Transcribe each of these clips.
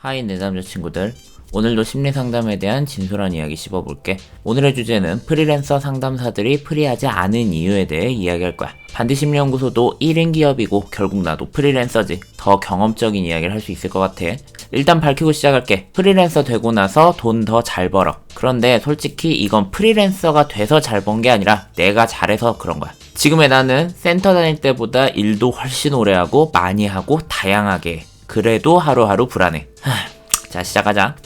하이 내 남자 친구들 오늘도 심리 상담에 대한 진솔한 이야기 씹어볼게. 오늘의 주제는 프리랜서 상담사들이 프리하지 않은 이유에 대해 이야기할 거야. 반디심리연구소도 1인 기업이고 결국 나도 프리랜서지. 더 경험적인 이야기를 할 수 있을 것 같아. 일단 밝히고 시작할게. 프리랜서 되고 나서 돈 더 잘 벌어. 그런데 솔직히 이건 프리랜서가 돼서 잘 번 게 아니라 내가 잘해서 그런 거야. 지금의 나는 센터 다닐 때보다 일도 훨씬 오래 하고 많이 하고 다양하게 해. 그래도 하루하루 불안해 하, 자 시작하자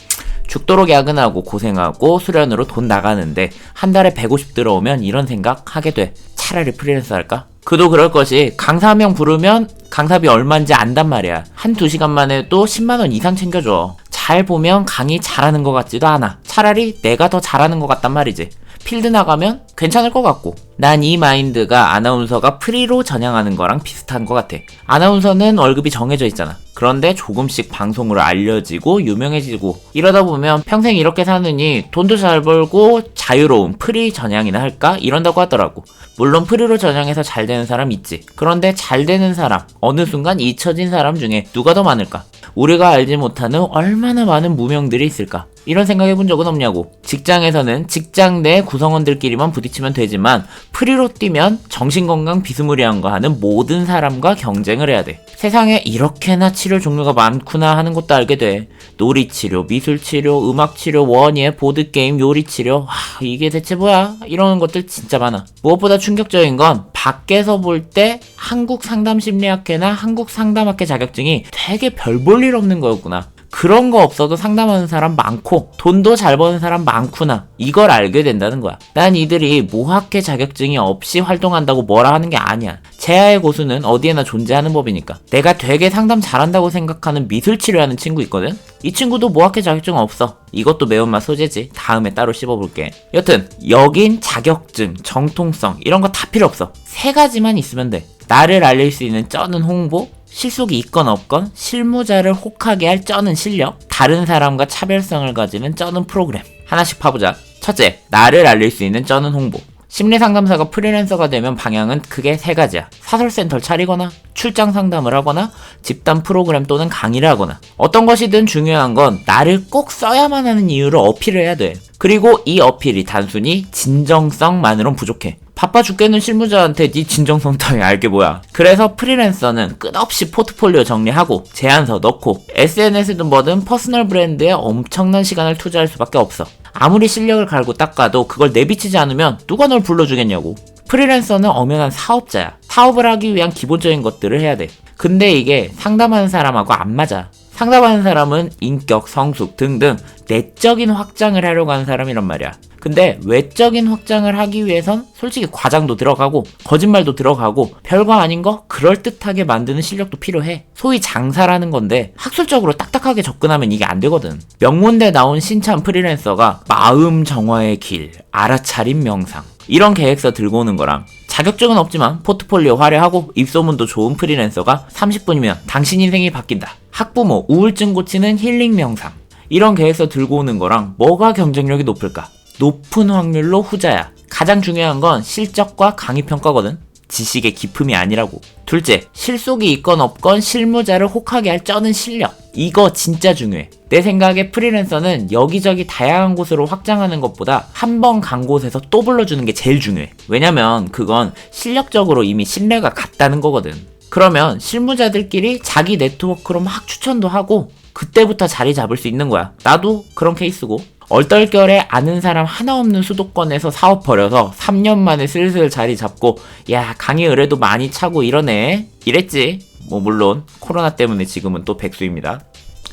죽도록 야근하고 고생하고 수련으로 돈 나가는데 한 달에 150 들어오면 이런 생각 하게 돼. 차라리 프리랜서 할까? 그도 그럴 것이 강사 한 명 부르면 강사비 얼마인지 안단 말이야. 한 두 시간만 해도 10만원 이상 챙겨줘. 잘 보면 강의 잘하는 것 같지도 않아. 차라리 내가 더 잘하는 것 같단 말이지. 필드 나가면 괜찮을 것 같고. 난 이 마인드가 아나운서가 프리로 전향하는 거랑 비슷한 것 같아. 아나운서는 월급이 정해져 있잖아. 그런데 조금씩 방송으로 알려지고 유명해지고 이러다 보면 평생 이렇게 사느니 돈도 잘 벌고 자유로운 프리 전향이나 할까 이런다고 하더라고. 물론 프리로 전향해서 잘 되는 사람 있지. 그런데 잘 되는 사람 어느 순간 잊혀진 사람 중에 누가 더 많을까? 우리가 알지 못하는 얼마나 많은 무명들이 있을까? 이런 생각 해 본 적은 없냐고. 직장에서는 직장 내 구성원들끼리만 부딪히면 되지만 프리로 뛰면 정신건강 비스무리한 거 하는 모든 사람과 경쟁을 해야 돼. 세상에 이렇게나 치료 종류가 많구나 하는 것도 알게 돼. 놀이치료, 미술치료, 음악치료, 원예, 보드게임, 요리치료. 하, 이게 대체 뭐야? 이런 것들 진짜 많아. 무엇보다 충격적인 건 밖에서 볼 때 한국 상담 심리학회나 한국 상담학회 자격증이 되게 별 볼 일 없는 거였구나. 그런 거 없어도 상담하는 사람 많고 돈도 잘 버는 사람 많구나. 이걸 알게 된다는 거야. 난 이들이 모학회 자격증이 없이 활동한다고 뭐라 하는 게 아니야. 제아의 고수는 어디에나 존재하는 법이니까. 내가 되게 상담 잘한다고 생각하는 미술 치료하는 친구 있거든? 이 친구도 모학회 자격증 없어. 이것도 매운맛 소재지. 다음에 따로 씹어볼게. 여튼 여긴 자격증 정통성 이런 거 다 필요 없어. 세 가지만 있으면 돼. 나를 알릴 수 있는 쩌는 홍보 실속이 있건 없건 실무자를 혹하게 할 쩌는 실력, 다른 사람과 차별성을 가지는 쩌는 프로그램. 하나씩 파보자. 첫째, 나를 알릴 수 있는 쩌는 홍보. 심리 상담사가 프리랜서가 되면 방향은 크게 세 가지야. 사설센터를 차리거나, 출장 상담을 하거나, 집단 프로그램 또는 강의를 하거나. 어떤 것이든 중요한 건 나를 꼭 써야만 하는 이유를 어필을 해야 돼. 그리고 이 어필이 단순히 진정성만으론 부족해. 바빠 죽겠는 실무자한테 네 진정성 따위 알게 뭐야. 그래서 프리랜서는 끝없이 포트폴리오 정리하고 제안서 넣고 SNS든 뭐든 퍼스널 브랜드에 엄청난 시간을 투자할 수밖에 없어. 아무리 실력을 갈고 닦아도 그걸 내비치지 않으면 누가 널 불러주겠냐고. 프리랜서는 엄연한 사업자야. 사업을 하기 위한 기본적인 것들을 해야 돼. 근데 이게 상담하는 사람하고 안 맞아. 상담하는 사람은 인격, 성숙 등등 내적인 확장을 하려고 하는 사람이란 말이야. 근데 외적인 확장을 하기 위해선 솔직히 과장도 들어가고 거짓말도 들어가고 별거 아닌 거 그럴듯하게 만드는 실력도 필요해. 소위 장사라는 건데 학술적으로 딱딱하게 접근하면 이게 안 되거든. 명문대 나온 신참 프리랜서가 마음 정화의 길, 알아차림 명상 이런 계획서 들고 오는 거랑 자격증은 없지만 포트폴리오 화려하고 입소문도 좋은 프리랜서가 30분이면 당신 인생이 바뀐다. 학부모 우울증 고치는 힐링 명상. 이런 계획서 들고 오는 거랑 뭐가 경쟁력이 높을까? 높은 확률로 후자야. 가장 중요한 건 실적과 강의 평가거든. 지식의 기품이 아니라고. 둘째, 실속이 있건 없건 실무자를 혹하게 할 쩌는 실력. 이거 진짜 중요해. 내 생각에 프리랜서는 여기저기 다양한 곳으로 확장하는 것보다 한 번 간 곳에서 또 불러주는 게 제일 중요해. 왜냐면 그건 실력적으로 이미 신뢰가 갔다는 거거든. 그러면 실무자들끼리 자기 네트워크로 막 추천도 하고 그때부터 자리 잡을 수 있는 거야. 나도 그런 케이스고. 얼떨결에 아는 사람 하나 없는 수도권에서 사업 벌여서 3년 만에 슬슬 자리 잡고 야 강의 의뢰도 많이 차고 이러네. 이랬지. 뭐 물론 코로나 때문에 지금은 또 백수입니다.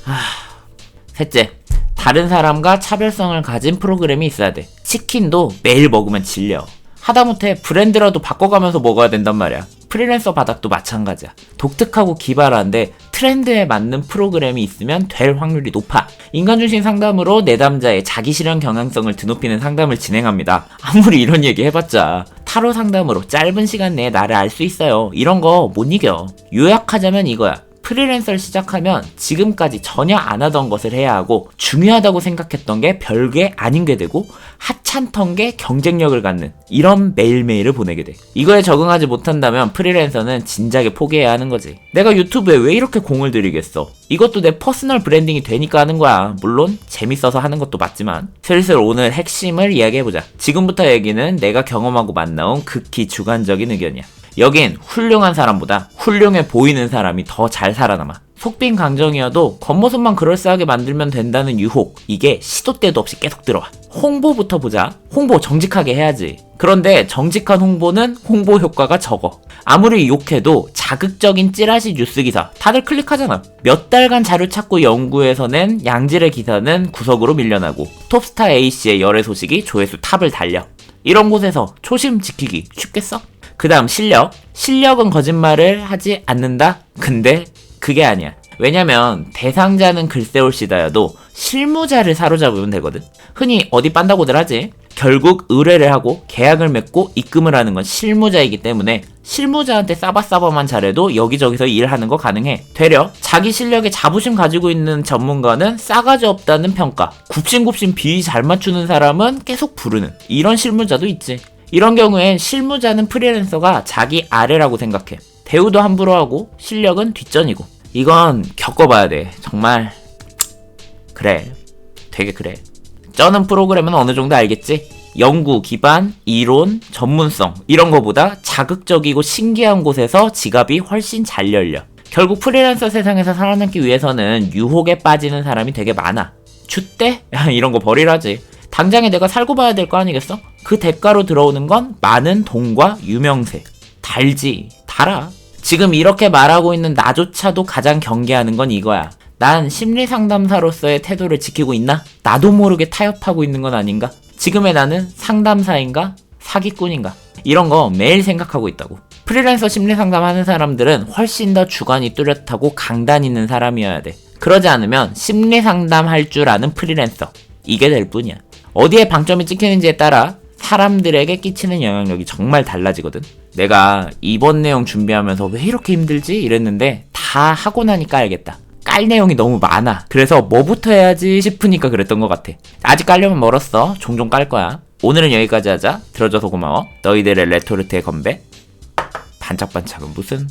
하... 셋째. 다른 사람과 차별성을 가진 프로그램이 있어야 돼. 치킨도 매일 먹으면 질려. 하다못해 브랜드라도 바꿔가면서 먹어야 된단 말이야 프리랜서 바닥도 마찬가지야 독특하고 기발한데 트렌드에 맞는 프로그램이 있으면 될 확률이 높아. 인간 중심 상담으로 내담자의 자기 실현 경향성을 드높이는 상담을 진행합니다. 아무리 이런 얘기 해봤자 타로 상담으로 짧은 시간 내에 나를 알 수 있어요. 이런 거 못 이겨. 요약하자면 이거야. 프리랜서를 시작하면 지금까지 전혀 안 하던 것을 해야 하고 중요하다고 생각했던 게 별게 아닌 게 되고 하찮던 게 경쟁력을 갖는 이런 매일매일을 보내게 돼. 이거에 적응하지 못한다면 프리랜서는 진작에 포기해야 하는 거지. 내가 유튜브에 왜 이렇게 공을 들이겠어? 이것도 내 퍼스널 브랜딩이 되니까 하는 거야. 물론 재밌어서 하는 것도 맞지만 슬슬 오늘 핵심을 이야기해보자. 지금부터 얘기는 내가 경험하고 만나온 극히 주관적인 의견이야. 여긴 훌륭한 사람보다 훌륭해 보이는 사람이 더 잘 살아남아. 속빈 강정이어도 겉모습만 그럴싸하게 만들면 된다는 유혹. 이게 시도 때도 없이 계속 들어와. 홍보부터 보자. 홍보 정직하게 해야지. 그런데 정직한 홍보는 홍보 효과가 적어. 아무리 욕해도 자극적인 찌라시 뉴스 기사 다들 클릭하잖아. 몇 달간 자료 찾고 연구해서 낸 양질의 기사는 구석으로 밀려나고 톱스타 A씨의 열애 소식이 조회수 탑을 달려. 이런 곳에서 초심 지키기 쉽겠어? 그 다음 실력. 실력은 거짓말을 하지 않는다? 근데 그게 아니야. 왜냐면 대상자는 글쎄 올시다여도 실무자를 사로잡으면 되거든. 흔히 어디 빤다고들 하지. 결국 의뢰를 하고 계약을 맺고 입금을 하는 건 실무자이기 때문에 실무자한테 싸바싸바만 잘해도 여기저기서 일하는 거 가능해. 되려 자기 실력에 자부심 가지고 있는 전문가는 싸가지 없다는 평가. 굽신굽신 비위 잘 맞추는 사람은 계속 부르는 이런 실무자도 있지. 이런 경우엔 실무자는 프리랜서가 자기 아래라고 생각해. 대우도 함부로 하고 실력은 뒷전이고. 이건 겪어봐야 돼. 정말 그래. 되게 그래. 쩌는 프로그램은 어느 정도 알겠지? 연구 기반, 이론, 전문성 이런 거보다 자극적이고 신기한 곳에서 지갑이 훨씬 잘 열려. 결국 프리랜서 세상에서 살아남기 위해서는 유혹에 빠지는 사람이 되게 많아. 주대? 이런 거 버리라지. 당장에 내가 살고 봐야 될 거 아니겠어? 그 대가로 들어오는 건 많은 돈과 유명세. 달지, 달아. 지금 이렇게 말하고 있는 나조차도 가장 경계하는 건 이거야. 난 심리 상담사로서의 태도를 지키고 있나? 나도 모르게 타협하고 있는 건 아닌가? 지금의 나는 상담사인가? 사기꾼인가? 이런 거 매일 생각하고 있다고. 프리랜서 심리 상담하는 사람들은 훨씬 더 주관이 뚜렷하고 강단 있는 사람이어야 돼. 그러지 않으면 심리 상담할 줄 아는 프리랜서. 이게 될 뿐이야. 어디에 방점이 찍히는지에 따라 사람들에게 끼치는 영향력이 정말 달라지거든. 내가 이번 내용 준비하면서 왜 이렇게 힘들지? 이랬는데 다 하고 나니까 알겠다. 깔 내용이 너무 많아. 그래서 뭐부터 해야지 싶으니까 그랬던 것 같아. 아직 깔려면 멀었어. 종종 깔 거야. 오늘은 여기까지 하자. 들어줘서 고마워. 너희들의 레토르트의 건배. 반짝반짝은 무슨?